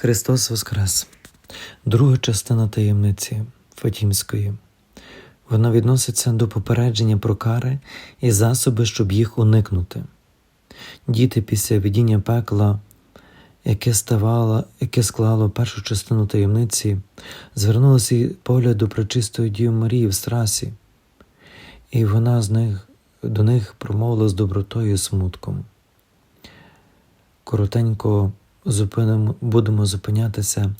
Христос Воскрес. Друга частина таємниці Фатімської. Вона відноситься до попередження про кари і засоби, щоб їх уникнути. Діти після видіння пекла, яке, ставало, яке склало першу частину таємниці, звернулися погляд до пречистої Діви Марії в страсі, і вона з них, до них промовила з добротою і смутком. Коротенько зупинимо, будемо зупинятися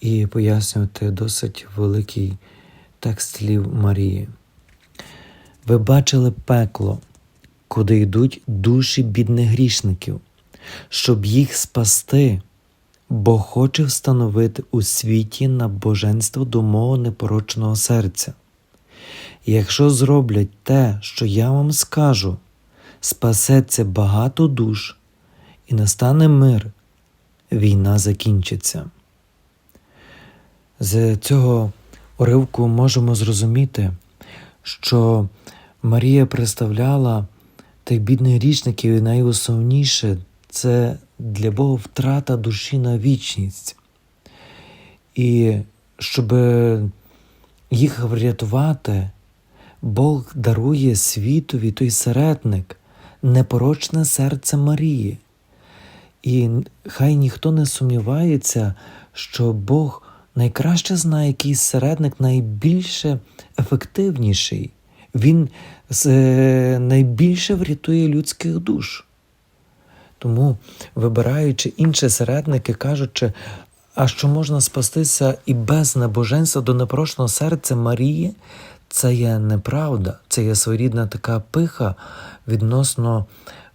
і пояснювати досить великий текст слів Марії. Ви бачили пекло, куди йдуть душі бідних грішників, щоб їх спасти, бо хоче встановити у світі набоженство до мого непорочного серця. Якщо зроблять те, що я вам скажу, спасеться багато душ і настане мир, війна закінчиться. З цього уривку можемо зрозуміти, що Марія представляла тих бідних грішників, і найосновніше це для Бога втрата душі на вічність. І щоб їх врятувати, Бог дарує світові той середник, непорочне серце Марії. І хай ніхто не сумнівається, що Бог найкраще знає, який середник найбільше ефективніший. Він е, найбільше врятує людських душ. Тому, вибираючи інші середники, кажучи, а що можна спастися і без небоженства до непрошного серця Марії, це є неправда, це є своєрідна така пиха відносно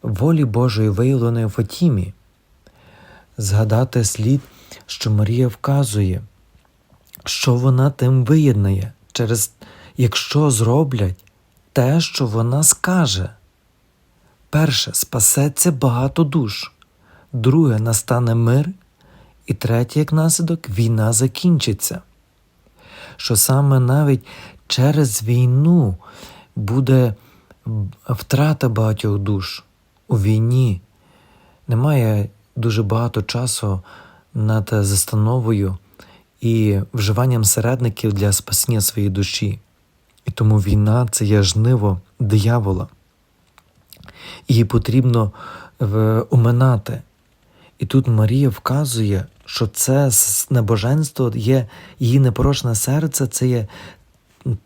волі Божої, виявленої Фатімі. Згадати слід, що Марія вказує, що вона тим виєднає, через якщо зроблять те, що вона скаже. Перше, спасеться багато душ, друге, настане мир, і третє, як наслідок, війна закінчиться. Що саме навіть через війну буде втрата багатьох душ у війні. Немає дуже багато часу над застановою і вживанням середників для спасіння своєї душі. І тому війна це є жниво диявола. Її потрібно уминати. І тут Марія вказує, що це небоженство є її непорочне серце, це є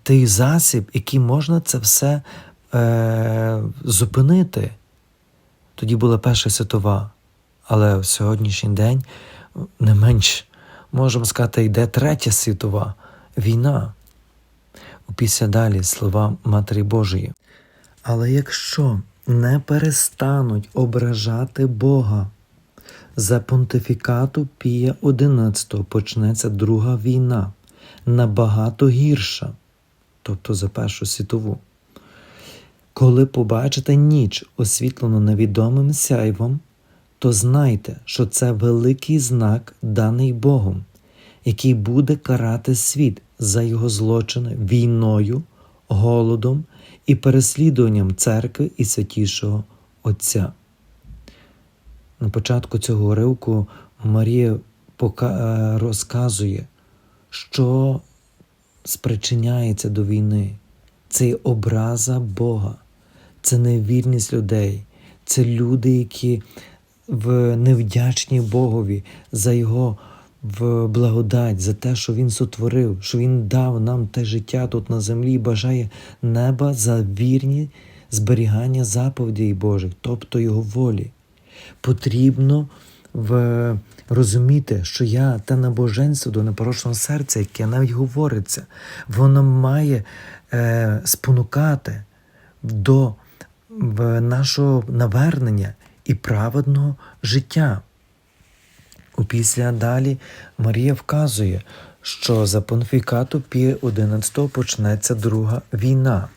той засіб, який можна це все е, зупинити. Тоді була перша світова, але в сьогоднішній день не менш, можемо сказати, йде третя світова війна. Після далі слова Матері Божої. Але якщо не перестануть ображати Бога, за понтифікату Пія XI почнеться друга війна, набагато гірша, тобто за Першу світову. Коли побачите ніч, освітлену невідомим сяйвом, то знайте, що це великий знак, даний Богом, який буде карати світ за його злочини війною, голодом і переслідуванням церкви і святішого Отця. На початку цього уривку Марія розказує, що спричиняється до війни. Це образа Бога, це невірність людей, це люди, які в невдячні Богові за Його в благодать, за те, що Він сотворив, що Він дав нам те життя тут на землі і бажає неба за вірні зберігання заповідей Божих, тобто Його волі. Потрібно в розуміти, що я те набоженство до непорочного серця, яке навіть говориться, воно має е, спонукати до в нашого навернення і праведного життя. Опісля далі Марія вказує, що за понфікату Пія XI почнеться друга війна,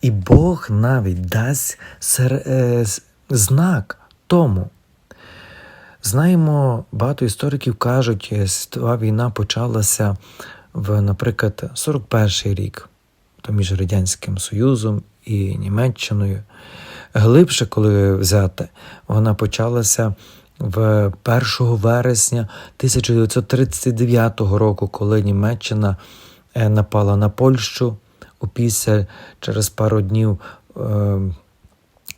і Бог навіть дасть е... знак тому. Знаємо, багато істориків кажуть, світова війна почалася в, наприклад, 41-й рік, між Радянським Союзом і Німеччиною. Глибше, коли взяти, вона почалася в 1 вересня 1939 року, коли Німеччина е, напала на Польщу, опісля через пару днів е,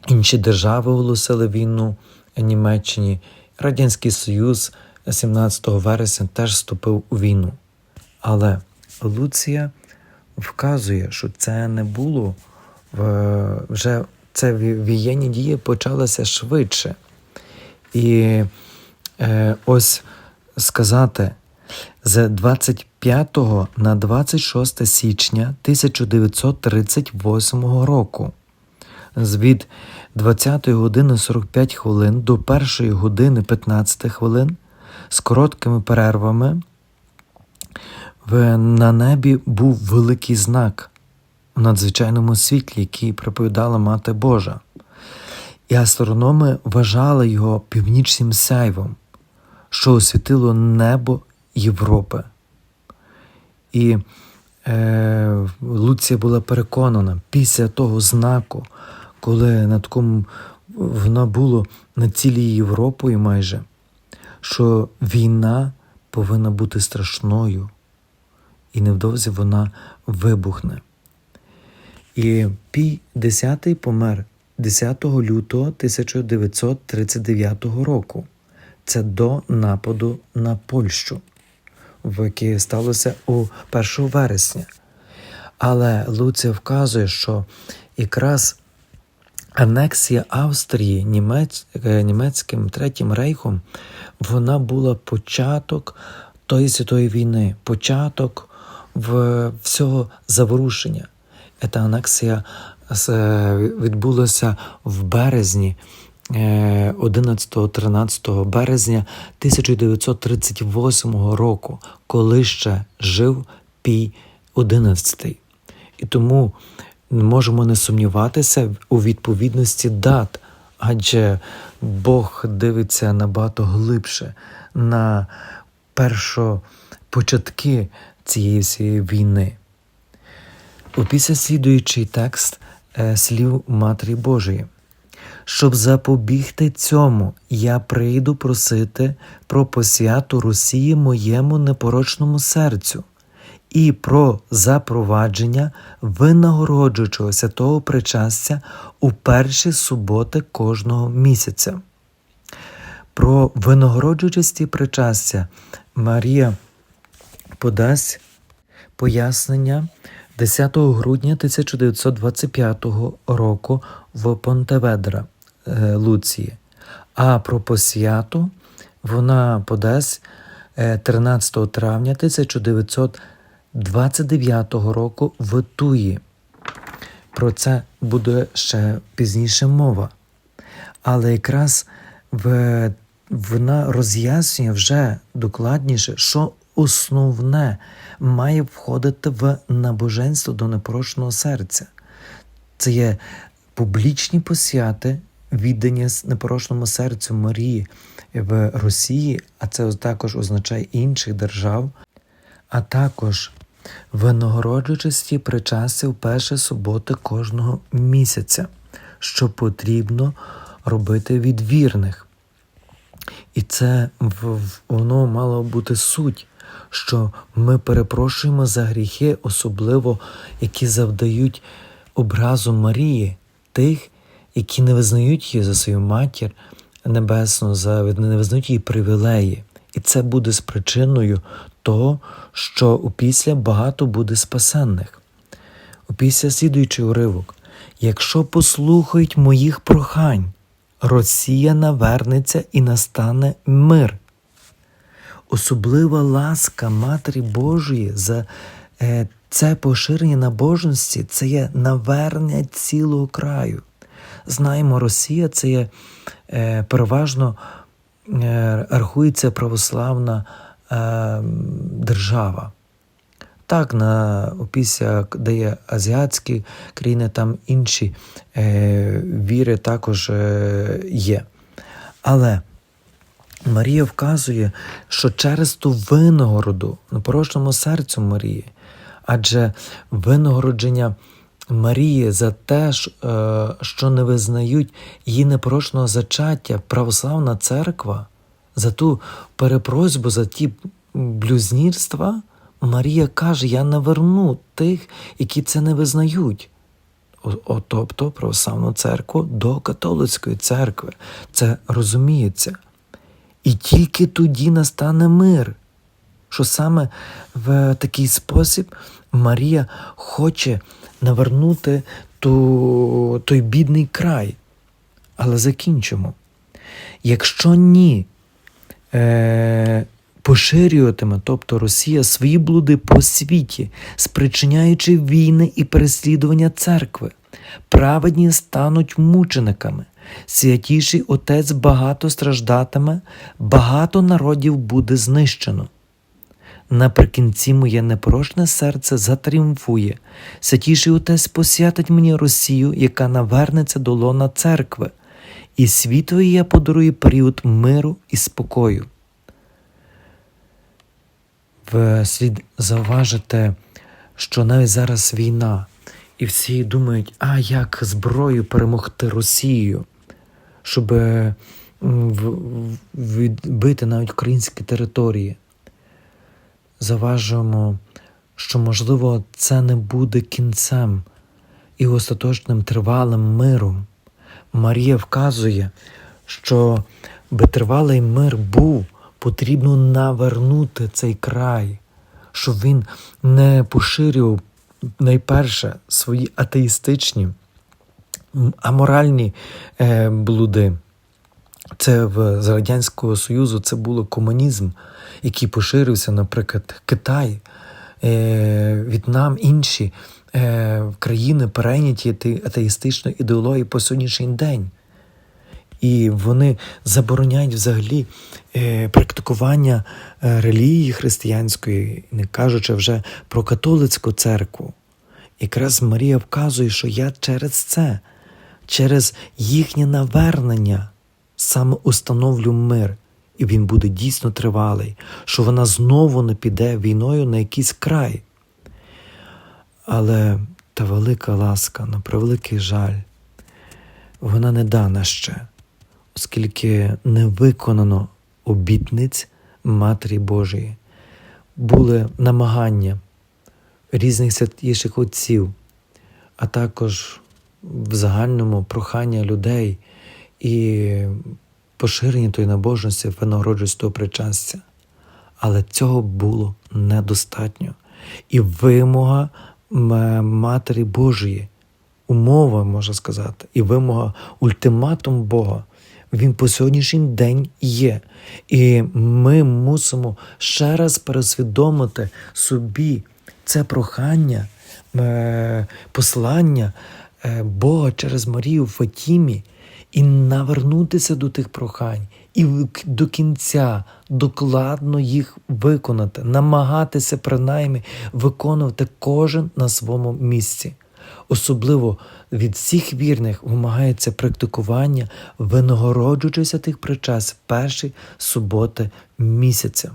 інші держави оголосили війну Німеччині. Радянський Союз 17 вересня теж вступив у війну. Але Луція вказує, що це не було вже це ві- воєнні дії почалися швидше. І е, ось сказати, з 25 на 26 січня 1938 року від 20 години 45 хвилин до 1 години 15 хвилин з короткими перервами на небі був великий знак у надзвичайному світлі, який проповідала Мати Божа. І астрономи вважали його північним сяйвом, що освітило небо Європи. І е, Луція була переконана після того знаку, коли на такому вона було над цілією Європою майже, що війна повинна бути страшною, і невдовзі вона вибухне. І Пій X помер 10 лютого 1939 року. Це до нападу на Польщу, яке сталося у 1 вересня. Але Луція вказує, що якраз анексія Австрії е, німецьким Третім рейхом вона була початок тої святої війни, початок в всього заворушення. Ця анексія відбулася в березні, 11-13 березня 1938 року, коли ще жив Пій XI. І тому можемо не сумніватися у відповідності дат, адже Бог дивиться набагато глибше на першопочатки цієї війни. Опісля слідуючий текст е, слів Матері Божої. Щоб запобігти цьому, я прийду просити про посвяту Росії моєму непорочному серцю і про запровадження винагороджуючого святого причастя у перші суботи кожного місяця. Про винагороджувачості причастя Марія подасть пояснення 10 грудня 1925 року в Понтеведра е, Луції. А про посвяту вона подасть е, 13 травня 1929 року в Туї. Про це буде ще пізніше мова. Але якраз в, вона роз'яснює вже докладніше, що основне має входити в набоженство до непорочного серця. Це є публічні посвяти, віддання непорочному серцю Марії в Росії, а це також означає інших держав, а також винагороджувачості причастя в перші суботи кожного місяця, що потрібно робити від вірних. І це воно мало бути суть, що ми перепрошуємо за гріхи, особливо які завдають образу Марії, тих, які не визнають її за свою матір небесну, за не визнають її привілеї. І це буде з причиною того, що опісля багато буде спасенних. Опісля слідуючий уривок. Якщо послухають моїх прохань, Росія навернеться і настане мир. Особлива ласка Матері Божої за е, це поширення набожності це є навернення цілого краю. Знаємо, Росія це є е, переважно е, рахується православна держава. Так, на опісля, де є азіатські країни, там інші е, віри також е, є. Але Марія вказує, що через ту винагороду непорочному серцю Марії, адже винагородження Марії за те, е, що не визнають її непорочного зачаття, православна церква, за ту перепросьбу, за ті блюзнірства, Марія каже: Я не верну тих, які це не визнають. О, тобто православну церкву до католицької церкви. Це розуміється. І тільки тоді настане мир, що саме в такий спосіб Марія хоче навернути ту, той бідний край. Але закінчимо. Якщо ні, е, поширюватиме, тобто Росія, свої блуди по світі, спричиняючи війни і переслідування церкви, праведні стануть мучениками. Святіший Отець багато страждатиме, багато народів буде знищено. Наприкінці моє непорочне серце затріумфує. Святіший Отець посвятить мені Росію, яка навернеться до лона церкви, і світові я подарую період миру і спокою. В слід зауважити, що навіть зараз війна, і всі думають, а як зброю перемогти Росію, щоб в- відбити навіть українські території. Заважуємо, що, можливо, це не буде кінцем і остаточним тривалим миром. Марія вказує, що би тривалий мир був, потрібно навернути цей край, щоб він не поширював найперше свої атеїстичні, аморальні е, блуди. Це в з Радянського Союзу це було комунізм, який поширився, наприклад, Китай, е, В'єтнам, інші е, країни перейняті ате- атеїстичною ідеологією по сьогоднішній день. І вони забороняють взагалі практикування релігії християнської, не кажучи вже про католицьку церкву. Якраз Марія вказує, що я через це, через їхнє навернення саме установлю мир, і він буде дійсно тривалий, що вона знову не піде війною на якийсь край. Але та велика ласка, на превеликий жаль, вона не дана ще, оскільки не виконано обітниць Матері Божої. Були намагання різних святіших отців, а також в загальному прохання людей і поширення тої набожності винагороджуючого причастя. Але цього було недостатньо. І вимога Матері Божої, умова, можна сказати, і вимога ультиматум Бога. Він по сьогоднішній день є. І ми мусимо ще раз пересвідомити собі це прохання, е, послання Бога через Марію в Фатімі і навернутися до тих прохань, і до кінця докладно їх виконати, намагатися принаймні виконувати кожен на своєму місці. Особливо від всіх вірних вимагається практикування, винагороджуючися тих причас перші суботи місяця.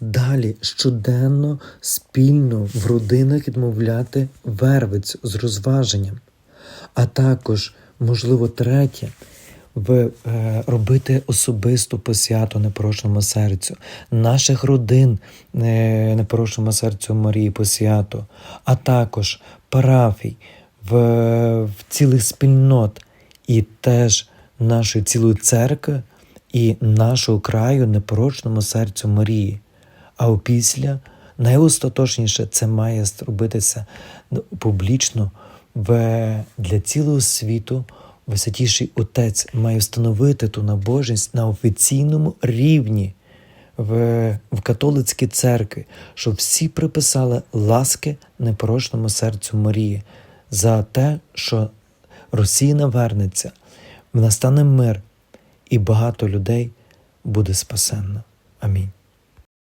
Далі щоденно спільно в родинах відмовляти вервицю з розваженням, а також, можливо, третє, в, е, робити особисту посвяту непорочному серцю, наших родин е, непорочному серцю Марії посвяту, а також парафій, в, в цілих спільнот. І теж нашої цілої церкви і нашого краю непорочному серцю Марії. А опісля найостаточніше це має зробитися ну, публічно в, для цілого світу. Висвятіший Отець має встановити ту набожність на офіційному рівні в, в католицькій церкві, щоб всі приписали ласки непорочному серцю Марії за те, що Росія навернеться, настане мир, і багато людей буде спасенно. Амінь.